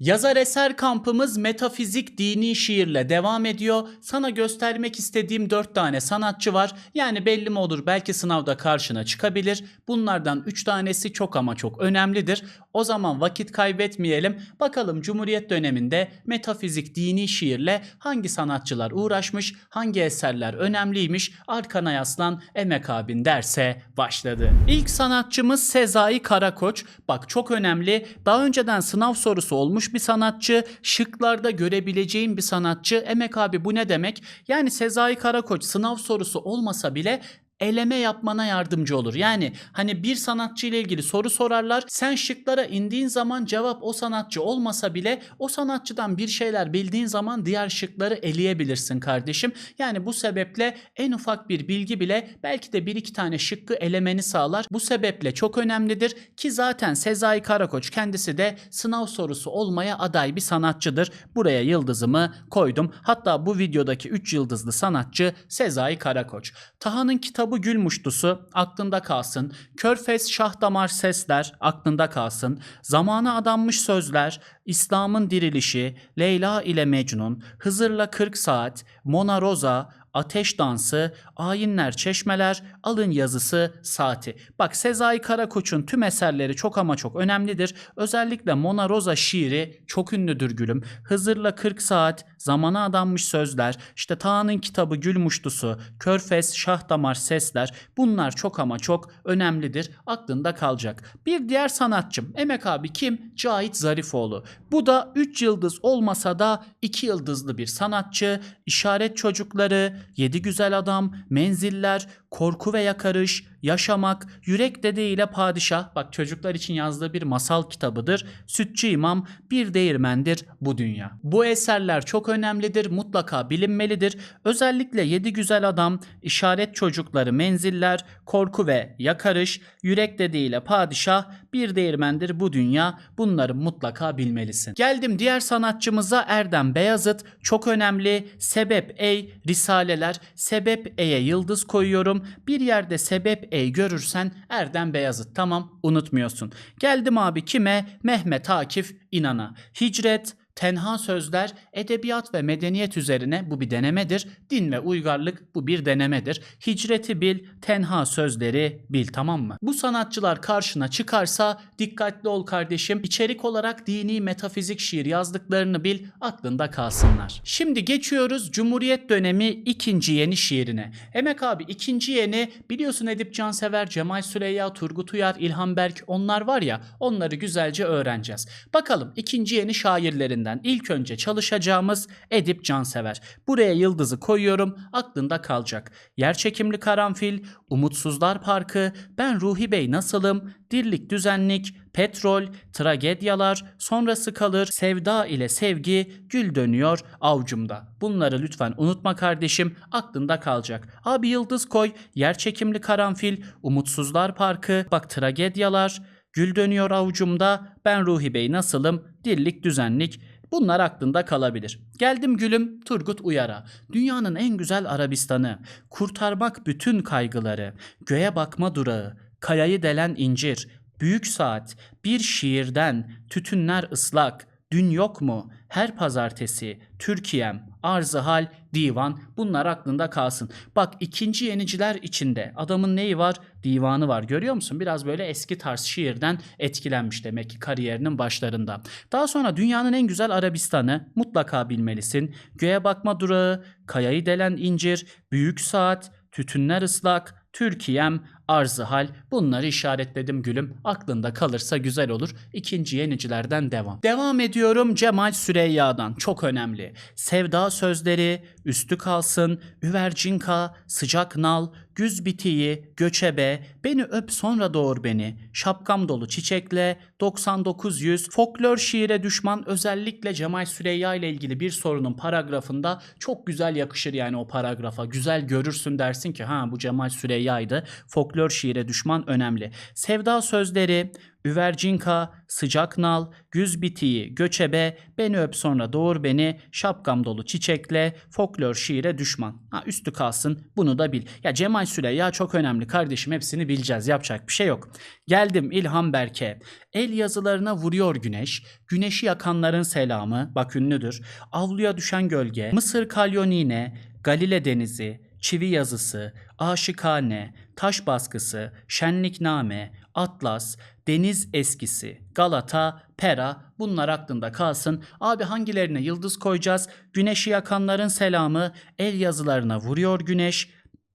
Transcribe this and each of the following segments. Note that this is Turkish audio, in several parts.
Yazar eser kampımız metafizik dini şiirle devam ediyor. Sana göstermek istediğim 4 tane sanatçı var. Yani belli mi olur belki sınavda karşına çıkabilir. Bunlardan 3 tanesi çok ama çok önemlidir. O zaman vakit kaybetmeyelim. Bakalım Cumhuriyet döneminde metafizik dini şiirle hangi sanatçılar uğraşmış, hangi eserler önemliymiş, arkana yaslan emek abin derse başladı. İlk sanatçımız Sezai Karakoç. Bak çok önemli. Daha önceden sınav sorusu olmuş bir sanatçı. Şıklarda görebileceğim bir sanatçı. Emek abi bu ne demek? Yani Sezai Karakoç sınav sorusu olmasa bile eleme yapmana yardımcı olur. Yani hani bir sanatçı ile ilgili soru sorarlar. Sen şıklara indiğin zaman cevap o sanatçı olmasa bile o sanatçıdan bir şeyler bildiğin zaman diğer şıkları eleyebilirsin kardeşim. Yani bu sebeple en ufak bir bilgi bile belki de bir iki tane şıkkı elemeni sağlar. Bu sebeple çok önemlidir ki zaten Sezai Karakoç kendisi de sınav sorusu olmaya aday bir sanatçıdır. Buraya yıldızımı koydum. Hatta bu videodaki 3 yıldızlı sanatçı Sezai Karakoç. Taha'nın kitabı Gül Muştusu aklında kalsın. Körfez Şah Damar Sesler aklında kalsın. Zamana adanmış sözler, İslam'ın dirilişi, Leyla ile Mecnun, Hızır'la 40 saat, Mona Rosa, Ateş Dansı, Ayinler Çeşmeler, Alın Yazısı, Saati. Bak Sezai Karakoç'un tüm eserleri çok ama çok önemlidir. Özellikle Mona Rosa şiiri çok ünlüdür gülüm. Hızır'la 40 saat, Zamana Adanmış Sözler, işte Taha'nın kitabı Gül Muştusu, Körfez, Şah Damar Sesler bunlar çok ama çok önemlidir. Aklında kalacak. Bir diğer sanatçım Emek abi kim? Cahit Zarifoğlu. Bu da 3 yıldız olmasa da 2 yıldızlı bir sanatçı. İşaret Çocukları, Yedi Güzel Adam, Menziller, Korku ve Yakarış, Yaşamak, Yürek Dede ile Padişah. Bak çocuklar için yazdığı bir masal kitabıdır. Sütçü İmam, Bir Değirmendir bu dünya. Bu eserler çok önemlidir, mutlaka bilinmelidir. Özellikle Yedi Güzel Adam, İşaret Çocukları, Menziller, Korku ve Yakarış, Yürek Dede ile Padişah, Bir Değirmendir bu dünya. Bunları mutlaka bilmelisin. Geldim diğer sanatçımıza Erdem Beyazıt. Çok önemli. Sebep Ey, Risaleler. Sebep E'ye yıldız koyuyorum. Bir yerde Sebep Ey görürsen Erdem Beyazıt. Tamam unutmuyorsun. Geldim abi kime? Mehmet Akif İnan'a. Hicret, Tenha sözler, edebiyat ve medeniyet üzerine bu bir denemedir. Din ve uygarlık bu bir denemedir. Hicreti bil, tenha sözleri bil tamam mı? Bu sanatçılar karşına çıkarsa dikkatli ol kardeşim. İçerik olarak dini metafizik şiir yazdıklarını bil, aklında kalsınlar. Şimdi geçiyoruz Cumhuriyet dönemi ikinci yeni şiirine. Emek abi ikinci yeni biliyorsun Edip Cansever, Cemal Süleyya, Turgut Uyar, İlhan Berk onlar var ya onları güzelce öğreneceğiz. Bakalım ikinci yeni şairlerinden ilk önce çalışacağımız Edip Cansever. Buraya yıldızı koyuyorum aklında kalacak. Yerçekimli Karanfil, Umutsuzlar Parkı, Ben Ruhi Bey Nasılım, Dirlik Düzenlik, Petrol, Tragedyalar, Sonrası Kalır, Sevda ile Sevgi, Gül Dönüyor Avcumda. Bunları lütfen unutma kardeşim aklında kalacak. Abi yıldız koy, Yerçekimli Karanfil, Umutsuzlar Parkı, bak Tragedyalar, Gül Dönüyor Avucumda, Ben Ruhi Bey Nasılım, Dirlik Düzenlik, Bunlar aklında kalabilir. Geldim gülüm Turgut Uyar'a. Dünyanın en güzel Arabistanı. Kurtarmak bütün kaygıları. Göğe bakma durağı. Kayayı delen incir. Büyük saat. Bir şiirden. Tütünler ıslak. Dün yok mu? Her pazartesi. Türkiye'm. Arzı hal. Divan. Bunlar aklında kalsın. Bak ikinci yeniciler içinde. Adamın neyi var? Divanı var. Görüyor musun? Biraz böyle eski tarz şiirden etkilenmiş demek ki kariyerinin başlarında. Daha sonra dünyanın en güzel Arabistan'ı mutlaka bilmelisin. Göğe bakma durağı, kayayı delen incir, büyük saat, tütünler ıslak, Türkiye'm, arzı hal bunları işaretledim gülüm. Aklında kalırsa güzel olur. İkinci yenicilerden devam. Devam ediyorum Cemal Süreyya'dan. Çok önemli. Sevda sözleri, üstü kalsın, üvercinka, sıcak nal, güz bitiği, göçebe, beni öp sonra doğur beni, şapkam dolu çiçekle, 99 yüz, folklor şiire düşman özellikle Cemal Süreyya ile ilgili bir sorunun paragrafında çok güzel yakışır yani o paragrafa. Güzel görürsün dersin ki ha bu Cemal Süreyya'ydı. Folklor şiire düşman önemli. Sevda sözleri, Üvercinka, sıcak nal, güz bitiği, göçebe, beni öp sonra doğur beni, şapkam dolu çiçekle, folklor şiire düşman. Ha üstü kalsın bunu da bil. Ya Cemal Süleyya çok önemli kardeşim hepsini bileceğiz yapacak bir şey yok. Geldim İlhan Berke. El yazılarına vuruyor güneş, güneşi yakanların selamı, bak ünlüdür. Avluya düşen gölge, Mısır kalyonine, Galile denizi, çivi yazısı, aşıkane, taş baskısı, şenlikname, atlas, deniz eskisi, Galata, Pera bunlar aklında kalsın. Abi hangilerine yıldız koyacağız? Güneşi yakanların selamı, el yazılarına vuruyor güneş,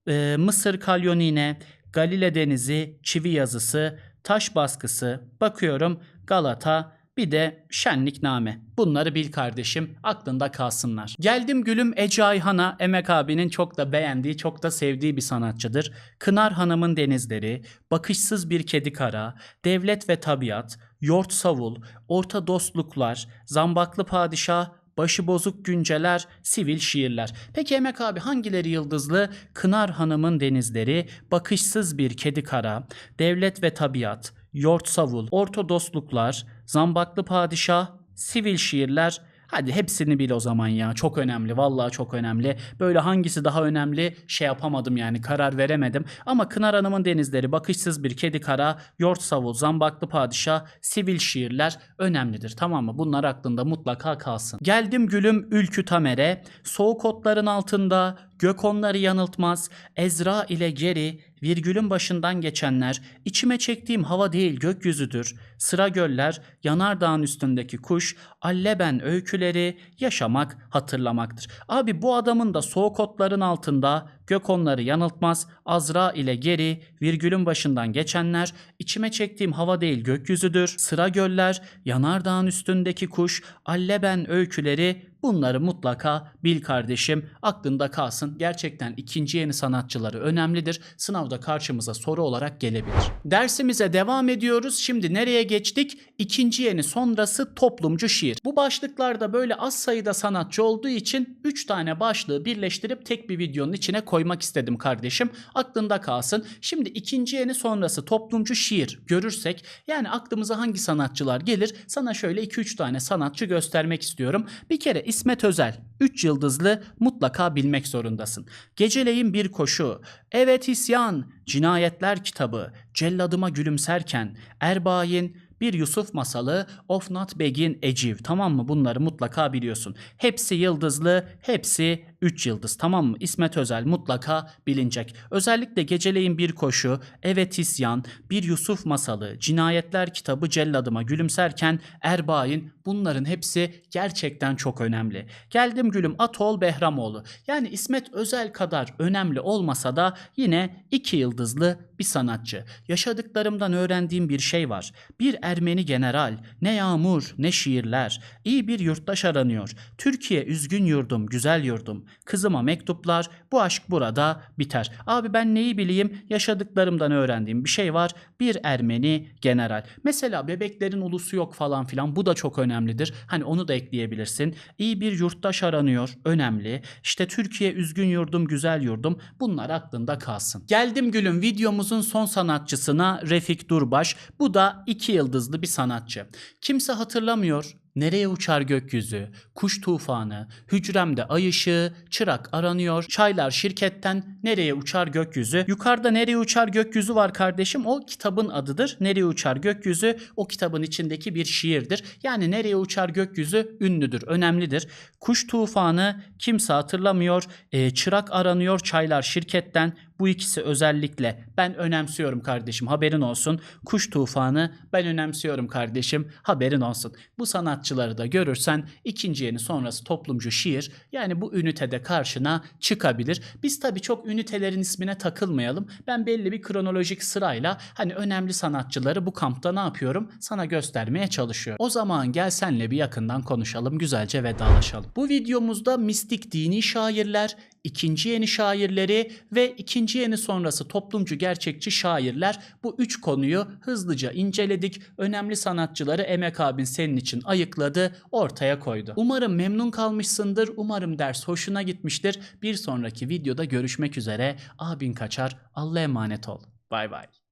e, Mısır kalyonine, Galile denizi, çivi yazısı, taş baskısı, bakıyorum Galata, bir de şenlikname. Bunları bil kardeşim aklında kalsınlar. Geldim gülüm Ece Ayhan'a Emek abinin çok da beğendiği çok da sevdiği bir sanatçıdır. Kınar Hanım'ın denizleri, Bakışsız Bir Kedi Kara, Devlet ve Tabiat, Yort Savul, Orta Dostluklar, Zambaklı Padişah, Başı bozuk günceler, sivil şiirler. Peki Emek abi hangileri yıldızlı? Kınar Hanım'ın denizleri, Bakışsız bir kedi kara, Devlet ve tabiat, Yort savul, Ortodostluklar, Zambaklı padişah, sivil şiirler. Hadi hepsini bil o zaman ya. Çok önemli. Vallahi çok önemli. Böyle hangisi daha önemli şey yapamadım yani karar veremedim. Ama Kınar Hanım'ın denizleri, Bakışsız bir kedi kara, Yort savul, Zambaklı padişah, sivil şiirler önemlidir. Tamam mı? Bunlar aklında mutlaka kalsın. Geldim gülüm Ülkü Tamer'e. Soğuk otların altında gök onları yanıltmaz. Ezra ile geri virgülün başından geçenler, içime çektiğim hava değil gökyüzüdür. Sıra göller, yanardağın üstündeki kuş, alleben öyküleri, yaşamak, hatırlamaktır. Abi bu adamın da soğuk otların altında, gök onları yanıltmaz, Azra ile geri, virgülün başından geçenler, içime çektiğim hava değil gökyüzüdür. Sıra göller, yanardağın üstündeki kuş, alleben öyküleri, Bunları mutlaka bil kardeşim. Aklında kalsın. Gerçekten ikinci yeni sanatçıları önemlidir. Sınavda karşımıza soru olarak gelebilir. Dersimize devam ediyoruz. Şimdi nereye geçtik? İkinci yeni sonrası toplumcu şiir. Bu başlıklarda böyle az sayıda sanatçı olduğu için 3 tane başlığı birleştirip tek bir videonun içine koymak istedim kardeşim. Aklında kalsın. Şimdi ikinci yeni sonrası toplumcu şiir görürsek yani aklımıza hangi sanatçılar gelir? Sana şöyle 2-3 tane sanatçı göstermek istiyorum. Bir kere İsmet Özel 3 yıldızlı mutlaka bilmek zorundasın. Geceleyin bir koşu, evet isyan, cinayetler kitabı, celladıma gülümserken, Erbayin, bir Yusuf masalı, Ofnat Begin Eciv tamam mı? Bunları mutlaka biliyorsun. Hepsi yıldızlı, hepsi 3 yıldız tamam mı? İsmet Özel mutlaka bilinecek. Özellikle Geceleyin Bir Koşu, Evet İsyan, Bir Yusuf Masalı, Cinayetler Kitabı Celladıma Gülümserken, Erbayin bunların hepsi gerçekten çok önemli. Geldim gülüm Atol Behramoğlu. Yani İsmet Özel kadar önemli olmasa da yine 2 yıldızlı bir sanatçı. Yaşadıklarımdan öğrendiğim bir şey var. Bir Ermeni general, ne yağmur ne şiirler. İyi bir yurttaş aranıyor. Türkiye üzgün yurdum, güzel yurdum. Kızıma mektuplar, bu aşk burada biter. Abi ben neyi bileyim? Yaşadıklarımdan öğrendiğim bir şey var. Bir Ermeni general. Mesela bebeklerin ulusu yok falan filan. Bu da çok önemlidir. Hani onu da ekleyebilirsin. İyi bir yurttaş aranıyor. Önemli. İşte Türkiye üzgün yurdum, güzel yurdum. Bunlar aklında kalsın. Geldim gülüm videomuzun son sanatçısına Refik Durbaş. Bu da iki yıldızlı bir sanatçı. Kimse hatırlamıyor. Nereye uçar gökyüzü? Kuş tufanı, hücremde ay ışığı, çırak aranıyor. Çaylar şirketten nereye uçar gökyüzü? Yukarıda nereye uçar gökyüzü var kardeşim. O kitabın adıdır. Nereye uçar gökyüzü? O kitabın içindeki bir şiirdir. Yani nereye uçar gökyüzü ünlüdür, önemlidir. Kuş tufanı kimse hatırlamıyor. Ee, çırak aranıyor çaylar şirketten. Bu ikisi özellikle ben önemsiyorum kardeşim haberin olsun. Kuş tufanı ben önemsiyorum kardeşim haberin olsun. Bu sanatçıları da görürsen ikinci yeni sonrası toplumcu şiir yani bu ünitede karşına çıkabilir. Biz tabii çok ünitelerin ismine takılmayalım. Ben belli bir kronolojik sırayla hani önemli sanatçıları bu kampta ne yapıyorum sana göstermeye çalışıyorum. O zaman gel senle bir yakından konuşalım güzelce vedalaşalım. Bu videomuzda mistik dini şairler, ikinci yeni şairleri ve ikinci yeni sonrası toplumcu gerçekçi şairler bu üç konuyu hızlıca inceledik. Önemli sanatçıları Emek abin senin için ayıkladı, ortaya koydu. Umarım memnun kalmışsındır. Umarım ders hoşuna gitmiştir. Bir sonraki videoda görüşmek üzere. Abin kaçar. Allah'a emanet ol. Bay bay.